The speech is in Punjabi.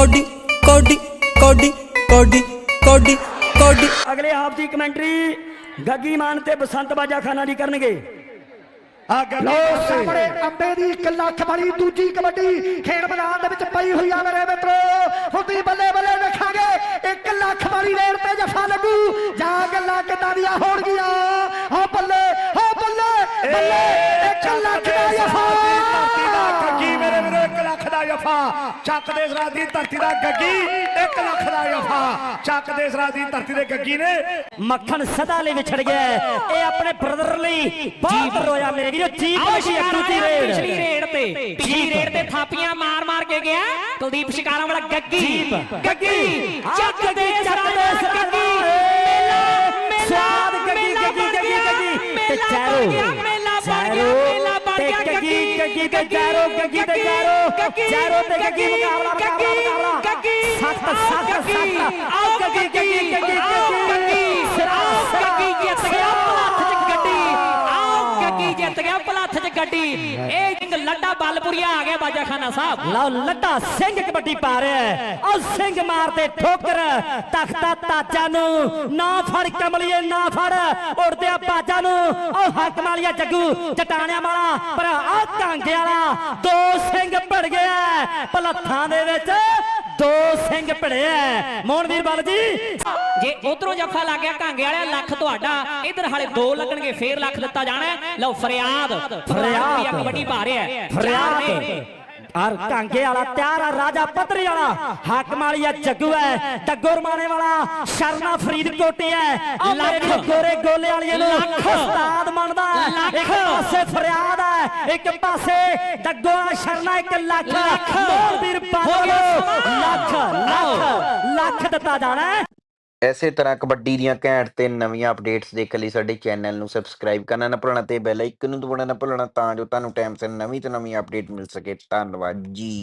ਕੋਡੀ ਕੋਡੀ ਕੋਡੀ ਕੋਡੀ ਕੋਡੀ ਕੋਡੀ। ਅਗਲੇ ਹਾਫ ਦੀ ਕਮੈਂਟਰੀ ਗੱਗੀ ਮਾਨ ਤੇ ਬਸੰਤ ਬਾਜਾ ਖਾਨਾ ਜੀ ਕਰਨਗੇ। ਆ ਲੋ ਸਾਹਮਣੇ ਅੰਬੇ ਦੀ ਇੱਕ ਲੱਖ ਵਾਲੀ ਦੂਜੀ ਕਬੱਡੀ ਖੇਡ ਮੈਦਾਨ ਦੇ ਵਿੱਚ ਪਈ ਹੋਈ ਆ ਮੇਰੇ ਮਿੱਤਰੋ। ਹੁੰਦੀ ਬੱਲੇ ਬੱਲੇ ਵੇਖਾਂਗੇ ਇੱਕ ਲੱਖ ਵਾਲੀ ਰੇਡ ਤੇ ਜਫਾ ਲੱਗੂ। ਜਾਂ ਗੱਲਾਂ ਕਿੱਦਾਂ ਦੀਆਂ ਹੋਣਗੀਆਂ? ਹੋ ਬੱਲੇ ਹੋ ਬੱਲੇ ਬੱਲੇ ਇੱਕ ਲੱਖ ਜਫਾ। ਚੱਕ ਦੇ ਸਰਾਜ ਦੀ ਧਰਤੀ ਦਾ ਗੱਗੀ 1 ਲੱਖ ਦਾ ਜਫਾ। ਚੱਕ ਦੇ ਸਰਾਜ ਦੀ ਧਰਤੀ ਦੇ ਗੱਗੀ ਨੇ। ਮੱਖਣ ਸਦਾ ਲਈ ਵਿਛੜ ਗਿਆ। ਇਹ ਆਪਣੇ ਬ੍ਰਦਰ ਲਈ ਬਹੁਤ ਰੋਇਆ ਮੇਰੇ ਵੀਰੋ ਜੀਪ ਵਿੱਚ ਅੱਕੂ ਦੀ ਪਿਛਲੀ ਰੇਡ। ਰੇਡ ਤੇ। ਪਿਛਲੀ ਰੇਡ ਤੇ ਥਾਪੀਆਂ ਮਾਰ ਮਾਰ ਕੇ ਗਿਆ। ਕੁਲਦੀਪ ਸ਼ਿਕਾਰਾਂ ਵਾਲਾ ਗੱਗੀ। ਗੱਗੀ। ਚੱਕ ਦੇ ਚੱਕ ਦੇ ਗੱਗੀ। ਮੇਲਾ ਸਵਾਦ ਗੱਗੀ ਗੱਗੀ ਗੱਗੀ ਗੱਗੀ। ਤੇ ਚੈਰੋ। ਗੱਗੀ ਤੇ ਚੈਰੋ ਗੱਗੀ ਤੇ ਚੈਰੋ ਚੈਰੋ ਤੇ ਗੱਗੀ ਮੁਕਾਬਲਾ ਮੁਕਾਬਲਾ ਗੱਗੀ ਸਖਤ ਸਖਤ ਸਖਤ ਆਓ ਗੱਗੀ ਗੱਗੀ ਗੱਗੀ ਗੱਗੀ ਆਓ ਗੱਗੀ। ਜਿੱਤ ਗਿਆ ਪਲੱਥ ਚ ਗੱਡੀ। ਆਓ ਗੱਗੀ ਜਿੱਤ ਗਿਆ ਪਲੱਥ ਚ ਗੱਡੀ। ਇਹ ਲੱਡਾ ਬਲਪੁਰੀਆ ਆ ਗਿਆ ਬਾਜਾ ਖਾਨਾ ਸਾਹਿਬ। ਲਓ ਲੱਡਾ ਸਿੰਘ ਕਬੱਡੀ ਪਾ ਰਿਹਾ ਹੈ। ਉਹ ਸਿੰਘ ਮਾਰਦੇ ਠੋਕਰ, ਤਖਤਾ ਤਾਜਾ ਨੂੰ, ਨਾ ਫੜ ਕਮਲੀਏ, ਨਾ ਫੜ। ਉੜਦੇ ਆ ਬਾਜਾ ਨੂੰ, ਉਹ ਹੱਕ ਵਾਲੀਆ ਜੱਗੂ ਚਟਾਣਿਆਂ ਵਾਲਾ। ਪਰ ਆ ਕਾਂਗੇ ਵਾਲਾ ਦੋ ਸਿੰਘ ਭੜ ਗਿਆ ਪਲੱਥਾਂ ਦੇ ਵਿੱਚ ਦੋ ਸਿੰਘ ਭੜਿਆ ਮੋਹਨਵੀਰ ਬੱਲ ਜੀ। ਜੇ ਉਧਰੋਂ ਜੱਫਾ ਲੱਗ ਗਿਆ ਕਾਂਗੇ ਵਾਲਿਆ ਲੱਖ ਤੁਹਾਡਾ। ਇਧਰ ਹਾਲੇ ਦੋ ਲੱਗਣਗੇ ਫੇਰ ਲੱਖ ਦਿੱਤਾ ਜਾਣਾ। ਲਓ ਫਰਿਆਦ। ਫਰਿਆਦ ਕਬੱਡੀ ਪਾ ਰਿਹਾ ਹੈ ਫਰਿਆਦ। ਔਰ ਕਾਂਗੇ ਵਾਲਾ ਤਿਆਰ ਆ ਰਾਜਾ ਪੱਤਰੀ ਵਾਲਾ। ਹਾਕਮ ਵਾਲੀਆ ਜੱਗੂ ਹੈ ਡੱਗੋ ਰਮਾਣੇ ਵਾਲਾ ਸ਼ਰਨਾ ਫਰੀਦਕੋਟ ਮੇਰੇ ਵੀਰੋ ਗੋਰੇ ਗੋਲੇ ਵਾਲੀਏ ਨੂੰ ਉਸਤਾਦ ਮੰਨਦਾ। ਇੱਕ ਪਾਸੇ ਫਰਿਆਦ ਹੈ ਇੱਕ ਪਾਸੇ ਡੱਗੋ ਵਾਲਾ ਸ਼ਰਨਾ ਇੱਕ ਲੱਖ। ਮੋਹਨਵੀਰ ਬਾਦਲ ਲੱਖ ਲੱਖ ਲੱਖ ਦਿੱਤਾ ਜਾਣਾ ਐਸੇ ਤਰ੍ਹਾਂ ਕਬੱਡੀ ਦੀਆਂ ਘੈਂਟ ਤੇ ਨਵੀਆਂ ਅਪਡੇਟਸ ਦੇਖਣ ਲਈ ਸਾਡੇ ਚੈਨਲ ਨੂੰ ਸਬਸਕ੍ਰਾਈਬ ਕਰਨਾ ਨਾ ਭੁੱਲਣਾ ਤੇ ਬੈਲ ਆਈਕਨ ਨੂੰ ਦਬਾਉਣਾ ਨਾ ਭੁੱਲਣਾ ਤਾਂ ਜੋ ਤੁਹਾਨੂੰ ਟਾਈਮ ਸਿਰ ਨਵੀਂ ਤੋਂ ਨਵੀਂ ਅਪਡੇਟ ਮਿਲ ਸਕੇ। ਧੰਨਵਾਦ ਜੀ।